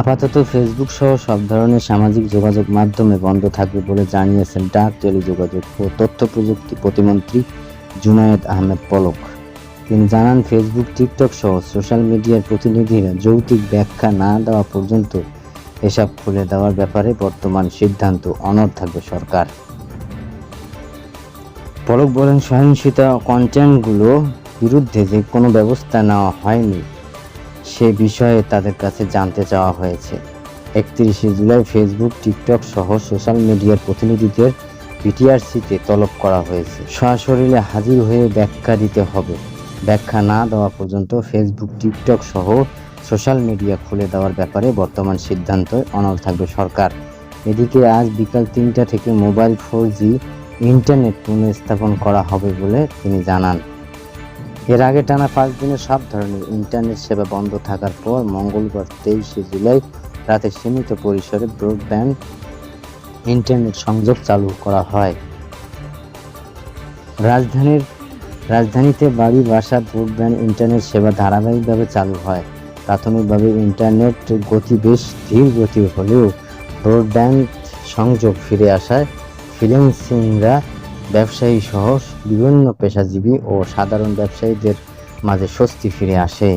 আপাতত ফেসবুক সহ সব ধরনের সামাজিক যোগাযোগ মাধ্যমে বন্ধ থাকবে বলে জানিয়েছেন ডাক টেলিযোগাযোগ ও তথ্য প্রযুক্তি প্রতিমন্ত্রী জুনায়েদ আহমেদ পলক। তিনি জানান, ফেসবুক, টিকটক সহ সোশ্যাল মিডিয়ার প্রতিনিধিরা যৌক্তিক ব্যাখ্যা না দেওয়া পর্যন্ত এসব খুলে দেওয়ার ব্যাপারে বর্তমান সিদ্ধান্ত অনড় থাকবে সরকার। পলক বলেন, সহিংসতা কন্টেন্টগুলো বিরুদ্ধে যে কোনো ব্যবস্থা নেওয়া হয়নি। সে বিষয়ে তাদের কাছে জানতে চাওয়া হয়েছে। একত্রিশে জুলাই ফেসবুক, টিকটক সহ সোশ্যাল মিডিয়ার প্রতিনিধিদের বিটিআরসিতে তলব করা হয়েছে। সরাসরিলে হাজির হয়ে ব্যাখ্যা দিতে হবে। ব্যাখ্যা না দেওয়া পর্যন্ত ফেসবুক, টিকটক সহ সোশ্যাল মিডিয়া খুলে দেওয়ার ব্যাপারে বর্তমান সিদ্ধান্ত অনল থাকবে সরকার। এদিকে আজ বিকাল তিনটা থেকে মোবাইল ফোর জি ইন্টারনেট পুনঃস্থাপন করা হবে বলে তিনি জানান। এর আগে টানা পাঁচ দিনে সব ধরনের ইন্টারনেট সেবা বন্ধ থাকার পর মঙ্গলবার তেইশে জুলাই রাতে সীমিত পরিসরে ব্রডব্যান্ড ইন্টারনেট সংযোগ চালু করা হয়। রাজধানীর, রাজধানীতে বাড়ি বাসা ব্রডব্যান্ড ইন্টারনেট সেবা ধারাবাহিকভাবে চালু হয়। প্রাথমিকভাবে ইন্টারনেট গতি বেশ ধীর গতি হলেও ব্রডব্যান্ড সংযোগ ফিরে আসায় ফ্রিল্যান্সিংরা ব্যবসায়ী সহ বিভিন্ন পেশাজীবী ও সাধারণ ব্যবসায়ীদের মাঝে স্বস্তি ফিরে আসে।